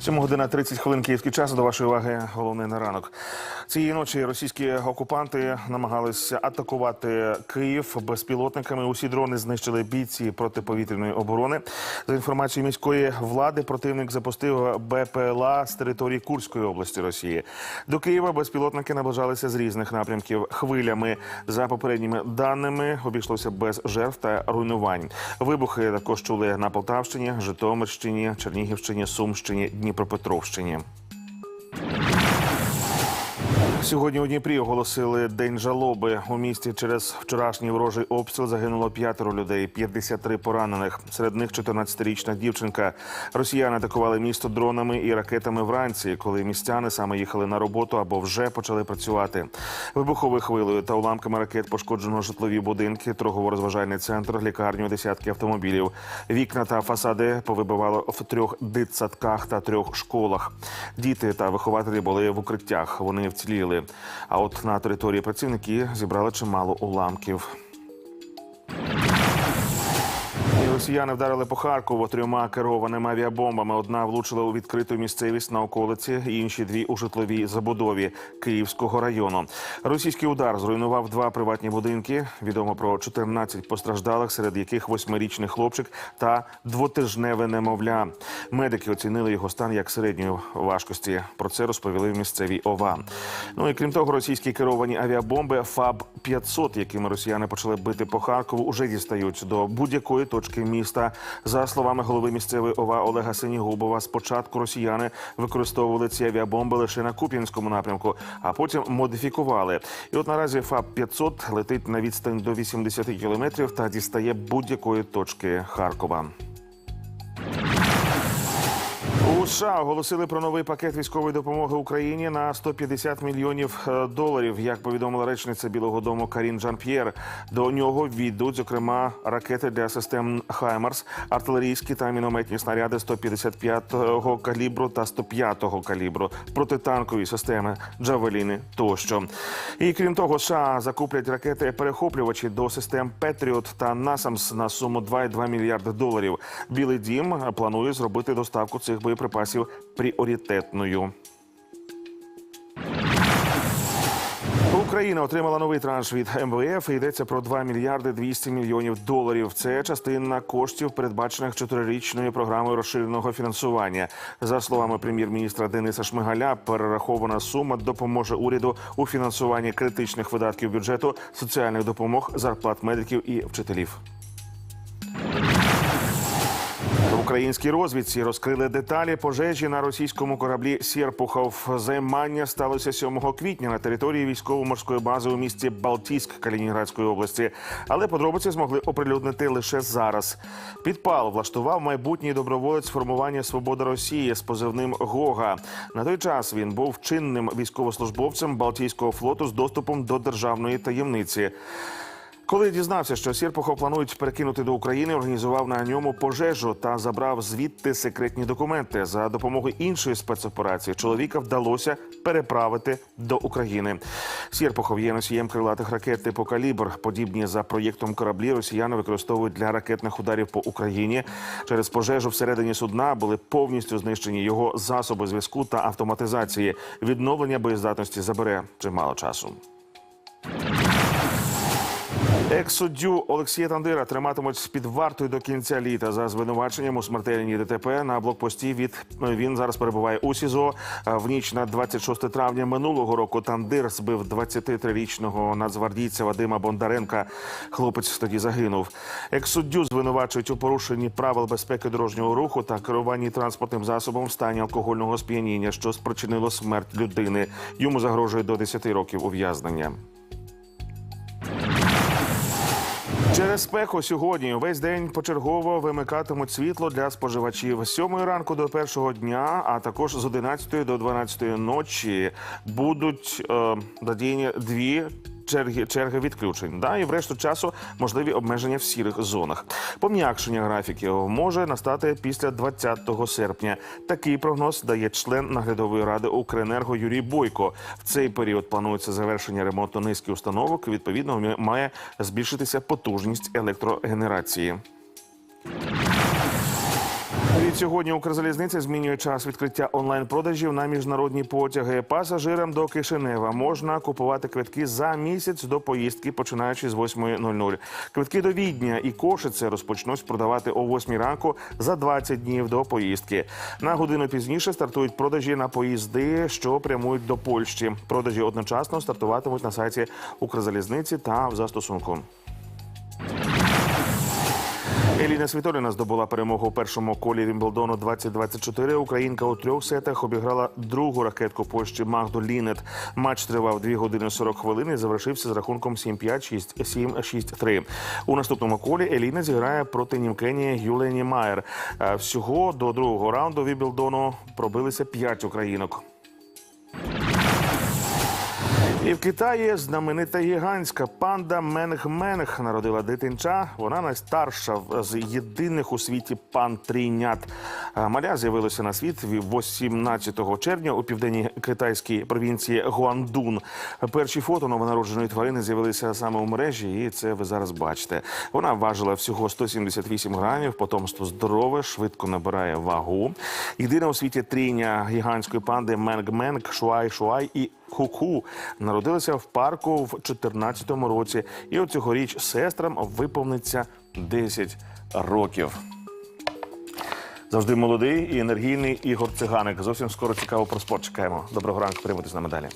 7 година 30 хвилин київський час. До вашої уваги головне на ранок. Цієї ночі російські окупанти намагалися атакувати Київ безпілотниками. Усі дрони знищили бійці протиповітряної оборони. За інформацією міської влади, противник запустив БПЛА з території Курської області Росії. До Києва безпілотники наближалися з різних напрямків хвилями. За попередніми даними обійшлося без жертв та руйнувань. Вибухи також чули на Полтавщині, Житомирщині, Чернігівщині, Сумщині, Дніпропетровщині. Сьогодні у Дніпрі оголосили день жалоби. У місті через вчорашній ворожий обстріл загинуло п'ятеро людей, 53 поранених. Серед них 14-річна дівчинка. Росіяни атакували місто дронами і ракетами вранці, коли містяни саме їхали на роботу або вже почали працювати. Вибуховою хвилею та уламками ракет пошкоджено житлові будинки, торгово-розважальний центр, лікарню, десятки автомобілів. Вікна та фасади повибивало в трьох дитсадках та трьох школах. Діти та вихователі були в укриттях. Вони вціліли. А от на території працівники зібрали чимало уламків. Росіяни вдарили по Харкову трьома керованими авіабомбами. Одна влучила у відкриту місцевість на околиці, інші дві у житловій забудові Київського району. Російський удар зруйнував два приватні будинки. Відомо про 14 постраждалих, серед яких восьмирічний хлопчик та двотижневе немовля. Медики оцінили його стан як середньої важкості. Про це розповіли в місцевій ОВА. Ну і крім того, російські керовані авіабомби ФАБ 500 якими росіяни почали бити по Харкову, уже дістають до будь-якої точки міста. За словами голови місцевої ОВА Олега Синігубова, спочатку росіяни використовували ці авіабомби лише на Куп'янському напрямку, а потім модифікували. І от наразі ФАБ 500 летить на відстань до 80 кілометрів та дістає будь-якої точки Харкова. США оголосили про новий пакет військової допомоги Україні на 150 мільйонів е, доларів. Як повідомила речниця Білого Дому Карін Жан-П'єр, до нього війдуть зокрема ракети для систем Хаймарс, артилерійські та мінометні снаряди 155-го калібру та 105-го калібру, протитанкові системи, джавеліни тощо. І крім того, США закуплять ракети перехоплювачі до систем Петріот та Насамс на суму 2,2 мільярди доларів. Білий дім планує зробити доставку цих боєприпасів пріоритетною. Україна отримала новий транш від МВФ. Йдеться про 2 мільярди 200 мільйонів доларів. Це частина коштів, передбачених чотирирічною програмою розширеного фінансування. За словами прем'єр-міністра Дениса Шмигаля, перерахована сума допоможе уряду у фінансуванні критичних видатків бюджету, соціальних допомог, зарплат медиків і вчителів. Українській розвідці розкрили деталі пожежі на російському кораблі Сєрпухов. Займання сталося 7 квітня на території військово-морської бази у місті Балтійськ Калінінградської області. Але подробиці змогли оприлюднити лише зараз. Підпал влаштував майбутній доброволець формування Свобода Росії з позивним Гога. На той час він був чинним військовослужбовцем Балтійського флоту з доступом до державної таємниці. Коли дізнався, що Сєрпухов планують перекинути до України, організував на ньому пожежу та забрав звідти секретні документи. За допомогою іншої спецоперації чоловіка вдалося переправити до України. Сєрпухов є носієм крилатих ракет типу калібр. Подібні за проєктом кораблі росіяни використовують для ракетних ударів по Україні. Через пожежу всередині судна були повністю знищені його засоби зв'язку та автоматизації. Відновлення боєздатності забере чимало часу. Екс-суддю Олексія Тандира триматимуть під вартою до кінця літа за звинуваченням у смертельній ДТП на блокпості. Від він зараз перебуває у СІЗО. В ніч на 26 травня минулого року Тандир збив 23-річного нацгвардійця Вадима Бондаренка. Хлопець тоді загинув. Екс-суддю звинувачують у порушенні правил безпеки дорожнього руху та керуванні транспортним засобом в стані алкогольного сп'яніння, що спричинило смерть людини. Йому загрожує до 10 років ув'язнення. Через спеку сьогодні весь день почергово вимикатимуть світло для споживачів з 7 ранку до першого дня, а також з 11 до 12 ночі будуть е, задіяні дві. Черги черги відключень, да і в решту часу можливі обмеження в сірих зонах. Пом'якшення графіків може настати після 20 серпня. Такий прогноз дає член наглядової ради Укренерго Юрій Бойко. В цей період планується завершення ремонту низки установок. Відповідно, має збільшитися потужність електрогенерації. Відсьогодні Укрзалізниця змінює час відкриття онлайн-продажів на міжнародні потяги. Пасажирам до Кишинева можна купувати квитки за місяць до поїздки, починаючи з 8.00. Квитки до Відня і Кошице розпочнуть продавати о 8 ранку за 20 днів до поїздки. На годину пізніше стартують продажі на поїзди, що прямують до Польщі. Продажі одночасно стартуватимуть на сайті Укрзалізниці та в застосунку. Еліна Світоліна здобула перемогу у першому колі Вімблдону 2024. Українка у трьох сетах обіграла другу ракетку Польщі Магду Лінет. Матч тривав 2 години 40 хвилин і завершився з рахунком 7-5, 6-7, 6-3. У наступному колі Еліна зіграє проти німкені Юлені Майер. Е, Всього до другого раунду Вімблдону пробилися 5 українок. І в Китаї знаменита гігантська панда Менг-Менг народила дитинча. Вона найстарша з єдиних у світі пан-трійнят. Маля з'явилася на світ 18 червня у південній китайській провінції Гуандун. Перші фото новонародженої тварини з'явилися саме у мережі, і це ви зараз бачите. Вона важила всього 178 грамів. Потомство здорове, швидко набирає вагу. Єдина у світі трійня гігантської панди Менг-Менг, Шуай-Шуай і Хуку Народилася в парку в 2014 році, і от цьогоріч сестрам виповниться 10 років. Завжди молодий і енергійний Ігор Циганик. Зовсім скоро цікаво про спорт. Чекаємо. Доброго ранку, приймати з нами далі.